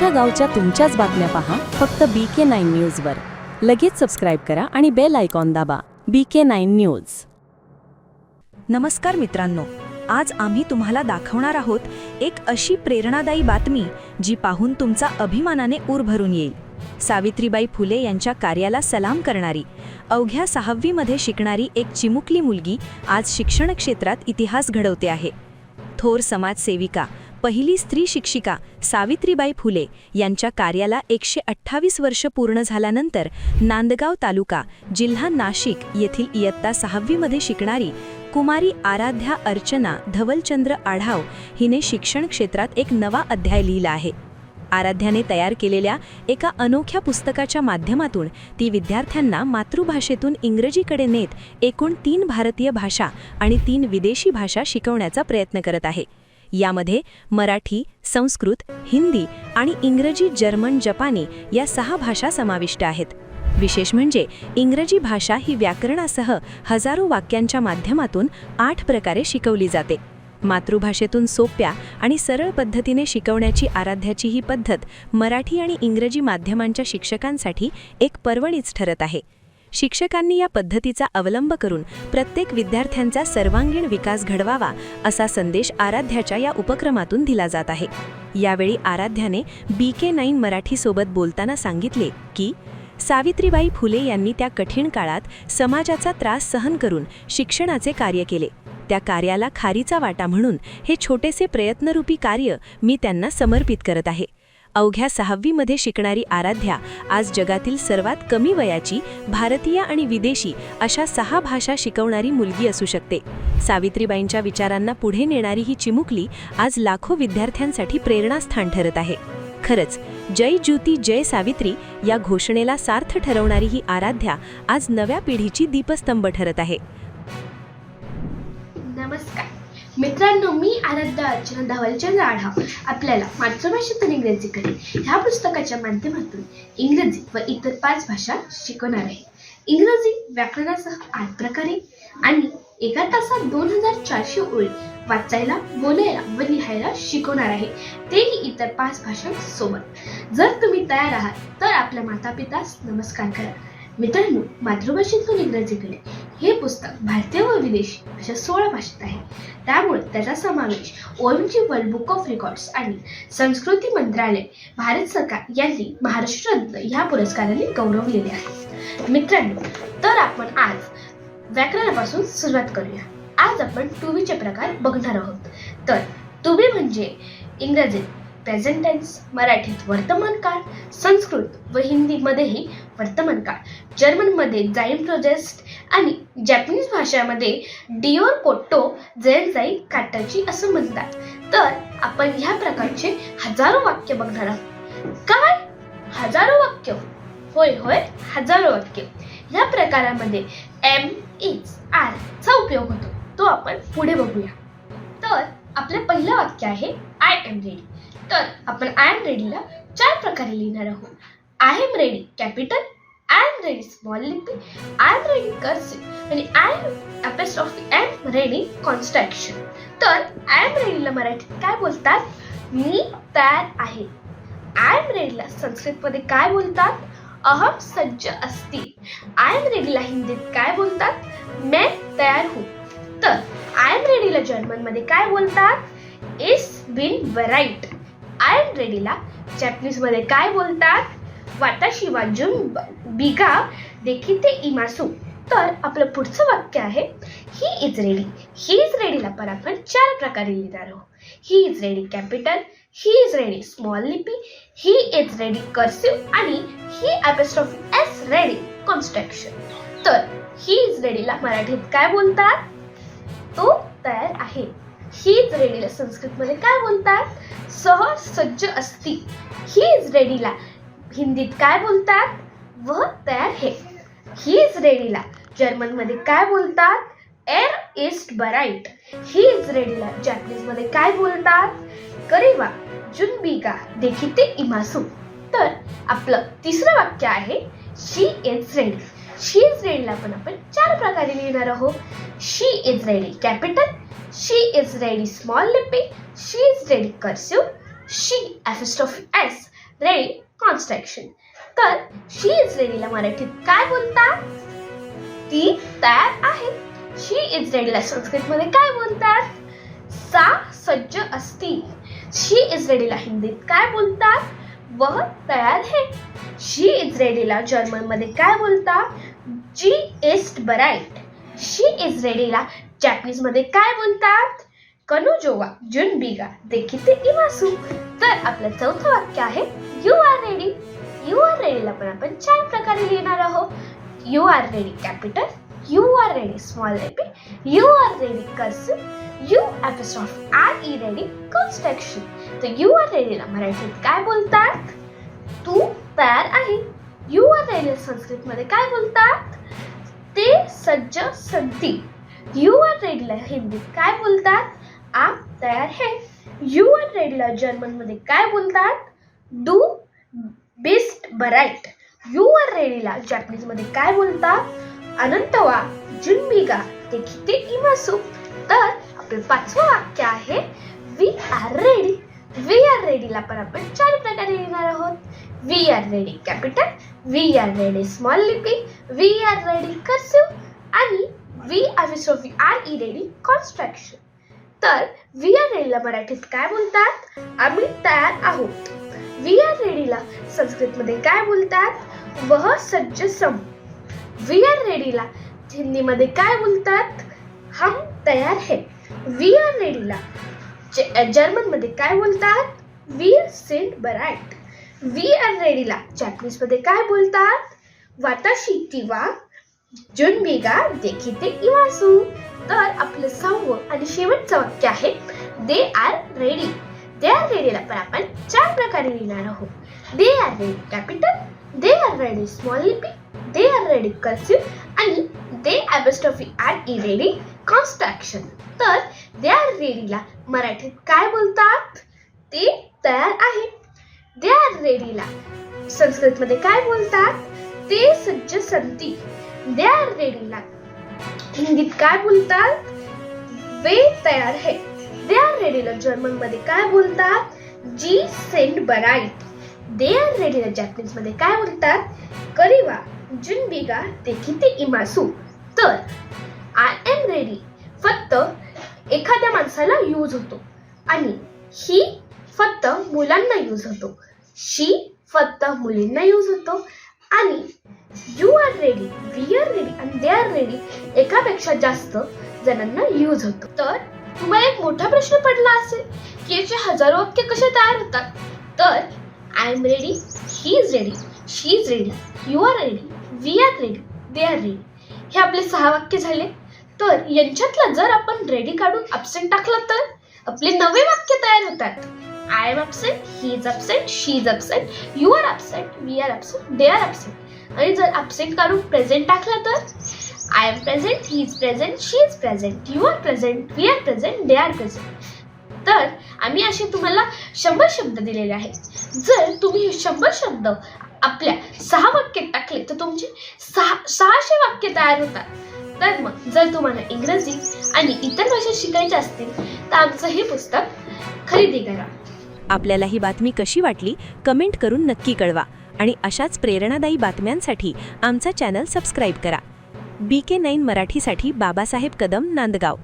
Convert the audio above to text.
तुमच्या गावच्या तुमच्याच बातम्या पहा फक्त बी के नाईन न्यूजवर लगेच सबस्क्राईब करा आणि बेल आयकॉन दाबा. बी के नाईन न्यूज नमस्कार मित्रांनो आज आम्ही तुम्हाला दाखवणार आहोत एक अशी प्रेरणादायी बातमी जी पाहून तुमचा अभिमानाने ऊर भरून येईल. सावित्रीबाई फुले यांच्या कार्याला सलाम करणारी अवघ्या सहावीमध्ये शिकणारी एक चिमुकली मुलगी आज शिक्षण क्षेत्रात इतिहास घडवते आहे. थोर समाजसेविका पहिली स्त्री शिक्षिका सावित्रीबाई फुले यांच्या कार्याला एकशे अठ्ठावीस वर्ष पूर्ण झाल्यानंतर नांदगाव तालुका जिल्हा नाशिक येथील इयत्ता सहावीमध्ये शिकणारी कुमारी आराध्या अर्चना धवलचंद्र आढाव हिने शिक्षण क्षेत्रात एक नवा अध्याय लिहिला आहे. आराध्याने तयार केलेल्या एका अनोख्या पुस्तकाच्या माध्यमातून ती विद्यार्थ्यांना मातृभाषेतून इंग्रजीकडे नेत एकूण तीन भारतीय भाषा आणि तीन विदेशी भाषा शिकवण्याचा प्रयत्न करत आहे. यामध्ये मराठी संस्कृत हिंदी आणि इंग्रजी जर्मन जपानी या सहा भाषा समाविष्ट आहेत. विशेष म्हणजे इंग्रजी भाषा ही व्याकरणासह हजारो वाक्यांच्या माध्यमातून आठ प्रकारे शिकवली जाते. मातृभाषेतून सोप्या आणि सरळ पद्धतीने शिकवण्याची आराध्याची ही पद्धत मराठी आणि इंग्रजी माध्यमांच्या शिक्षकांसाठी एक पर्वणीच ठरत आहे. शिक्षकांनी या पद्धतीचा अवलंब करून प्रत्येक विद्यार्थ्यांचा सर्वांगीण विकास घडवावा असा संदेश आराध्याच्या या उपक्रमातून दिला जात आहे. यावेळी आराध्याने बी के नाईन मराठीसोबत बोलताना सांगितले की सावित्रीबाई फुले यांनी त्या कठीण काळात समाजाचा त्रास सहन करून शिक्षणाचे कार्य केले. त्या कार्याला खारीचा वाटा म्हणून हे छोटेसे प्रयत्नरूपी कार्य मी त्यांना समर्पित करत आहे. अवघ्या सहावीमध्ये शिकणारी आराध्या आज जगातील सर्वात कमी वयाची भारतीय आणि विदेशी अशा सहा भाषा शिकवणारी मुलगी असू शकते. सावित्रीबाईंच्या विचारांना पुढे नेणारी ही चिमुकली आज लाखो विद्यार्थ्यांसाठी प्रेरणास्थान ठरत आहे. खरंच जय ज्योती जय सावित्री या घोषणेला सार्थ ठरवणारी ही आराध्या आज नव्या पिढीची दीपस्तंभ ठरत आहे. नमस्कार. मित्रांनो मी आराध्या अर्चना धावलचंद्र आढाव आपल्याला मातृभाषेतून इंग्रजी करेन ह्या पुस्तकाच्या माध्यमातून इंग्रजी व इतर पाच भाषा शिकवणार आहे. इंग्रजी व्याकरणासह आठ प्रकारे आणि एका तासात दोन हजार चारशे ओळी वाचायला बोलायला व लिहायला शिकवणार आहे. तेही इतर पाच भाषांसोबत. जर तुम्ही तयार आहात तर आपल्या माता पितास नमस्कार करा. मित्रांनो मातृभाषेतून इंग्रजीकडे हे पुस्तक भारतीय व विदेशी अशा सोळा भाषेत आहे. त्यामुळे त्याचा समावेश OMG world book of records आणि संस्कृती मंत्रालय भारत सरकार यांनी महाराष्ट्र रत्न ह्या पुरस्काराने गौरवलेले आहे. मित्रांनो तर आपण आज व्याकरणापासून सुरुवात करूया. आज आपण टुवीचे प्रकार बघणार आहोत. तर टुवी म्हणजे इंग्रजीत प्रेझेंट टेन्स मराठीत वर्तमान काळ संस्कृत व हिंदीमध्येही वर्तमान काळ. जर्मनमध्ये जाईम प्रोजेस्ट आणि जॅपनीज भाषेमध्ये डिओर कोट्टो जेनजाई काटाची असं म्हणतात. तर आपण ह्या प्रकारचे हजारो वाक्य बघणार आहोत. काय? हजारो वाक्य. होय होय हजारो वाक्य. या प्रकारामध्ये एम इज आर चा उपयोग होतो. तो आपण पुढे बघूया. तर आपलं पहिलं वाक्य आहे आय एम रेडी तर आपण आय एम रेडीला चार प्रकारे लिहिणार आहोत I am ready capital I am ready small लिपी आय एम रेडी कर्सिव आणि I am apostrophe M ready construction तर आय एम रेडीला मराठीत काय बोलतात मी तयार आहे आय एम रेडीला संस्कृतमध्ये काय बोलतात अहम सज्ज असती आय एम रेडीला हिंदीत काय बोलतात मैं तयार हूँ तर आय एम रेडीला जर्मनमध्ये काय बोलतात इज बिन बराईट आय एम रेडीला जॅपनीजमध्ये काय बोलतात? वाताशी वाजून बिगा देखील ते इमासू. तर आपलं पुढचं वाक्य आहे he is ready. He is रेडीला पण आपण चार प्रकारे लिहिणार आहोत. He is ready capital he is ready small लिपी ही इज रेडी कर्सिव आणि he apostrophe S ready construction. तर ही इज रेडीला मराठीत काय बोलतात? तो तयार आहे. हीच रेडीला संस्कृतमध्ये काय बोलतात? सहज सज्ज असती. ही इज रेडीला हिंदीत काय बोलतात? व तयार है. ही इज रेडीला जर्मनमध्ये काय बोलतात? एर इस्ट बराईट. ही इज रेडीला जॅपनीजमध्ये काय बोलतात? करेवा जुनबिगा देखीते इमासू. तर आपलं तिसरं वाक्य आहे she is ready she is रेडीला पण आपण चार प्रकारे लिहिणार आहोत. She is ready capital she is ready small लिपी she is ready cursive she apostrophe S ready construction. तर शी इज रेडीला मराठीत काय बोलतात? ती तयार आहे शी इज रेडीला संस्कृतमध्ये काय बोलतात? सा सज्ज असती शी इज रेडीला हिंदीत काय बोलतात? वह तयार है। शी इज रेडीला जर्मनमध्ये काय बोलतात जी इस्ट बराईट शी इज रेडीला जॅपनीजमध्ये काय बोलतात? कनुजोवा जुन बिगा देखीते इमासू. तर आपलं चौथं वाक्य आहे you are ready you are रेडीला पण आपण चार प्रकारे लिहिणार आहोत. You are ready capital you are ready small लेपी you are ready cursive you apostrophe are E ready construction तर यू आर रेडीला मराठीत काय बोलतात? तू तयार आहे. यू आर रेडी संस्कृतमध्ये. काय बोलतात? ते सज्ज सद्दी यू आर रेडीला हिंदीत काय बोलतात? आप तयार है. यू आर रेडीला जर्मनमध्ये काय बोलतात? डू बेस्ट बराईट यू आर रेडीला जॅपनीजमध्ये काय बोलतात? अनंतवा ते किती इमासू. तर आपलं पाचवं वाक्य आहे we are ready we are रेडीला पण आपण चार प्रकारे लिहिणार आहोत. We are ready capital we are ready small लिपी. वी आर रेडी कर्सिव आणि we we R E ready construction तर वी आर रेडीला मराठीत काय बोलतात? आम्ही तयार आहोत. वी आर रेडीला संस्कृतमध्ये काय बोलतात? वह सज्ज सम. वी आर रेडीला हिंदीमध्ये काय बोलतात? हम तयार है. वी आर रेडीला जर्मनमध्ये काय बोलतात? वी सेंट बराईट वी आर रेडीला जॅपनीजमध्ये काय बोलतात? वाताशी किंवा देखील ते इवासू. तर आपलं सहावं आणि शेवटचं वाक्य आहे they are ready they are रेडीला पण आपण चार प्रकारे लिहिणार आहोत. They are ready capital they are ready small लिपी. दे आर रेडी कर्सिव आणि they apostrophe are E ready construction तर दे आर रेडीला मराठीत काय बोलतात? ते तयार आहे. दे आर रेडीला संस्कृतमध्ये काय बोलतात? ते सज्ज संती. दे आर रेडीला हिंदीत काय बोलतात? वे तयार है. दे आर रेडीला जर्मनमध्ये काय बोलतात? जी सेंट बराईट दे आर रेडीला जॅपनीजमध्ये काय बोलतात? करिवा जुनबिगा देखीते इमासू. तर रेडी फक्त एखाद्या माणसाला यूज होतो. आणि ही फक्त मुलांना यूज होतो. शी फक्त मुलींना यूज होतो. आणि you are ready we are ready आणि दे आर रेडी एकापेक्षा जास्त जणांना यूज होतो. तर तुम्हाला एक मोठा प्रश्न पडला असेल की याचे हजारो वाक्य कसे तयार होतात? तर I am ready he is ready she is ready you are ready we are ready they are ready हे आपले सहा वाक्य झाले. तर यांच्यातलं जर आपण रेडी काढून अब्सेंट टाकला तर? आपले नवे वाक्य तयार होतात. I am absent he is absent she is absent you are absent we are absent they are absent आणि जर अपसेंट काढून प्रेझेंट टाकला तर? I am present he is present she is present you are present we are present they are present तर आम्ही असे तुम्हाला शंभर शब्द दिलेले आहेत. जर तुम्ही शंभर शब्द आपल्या सहा वाक्य टाकले तर तुमचे सहा सहाशे वाक्य तयार होतात. तर मग जर तुम्हाला इंग्रजी आणि इतर भाषा शिकायच्या असतील तर आमचं हे पुस्तक खरेदी करा. आपल्याला ही बातमी कशी वाटली कमेंट करून नक्की कळवा आणि अशाच प्रेरणादायी बातम्यांसाठी आमचा चॅनल सबस्क्राईब करा. बी के नाईन मराठीसाठी बाबासाहेब कदम नांदगाव.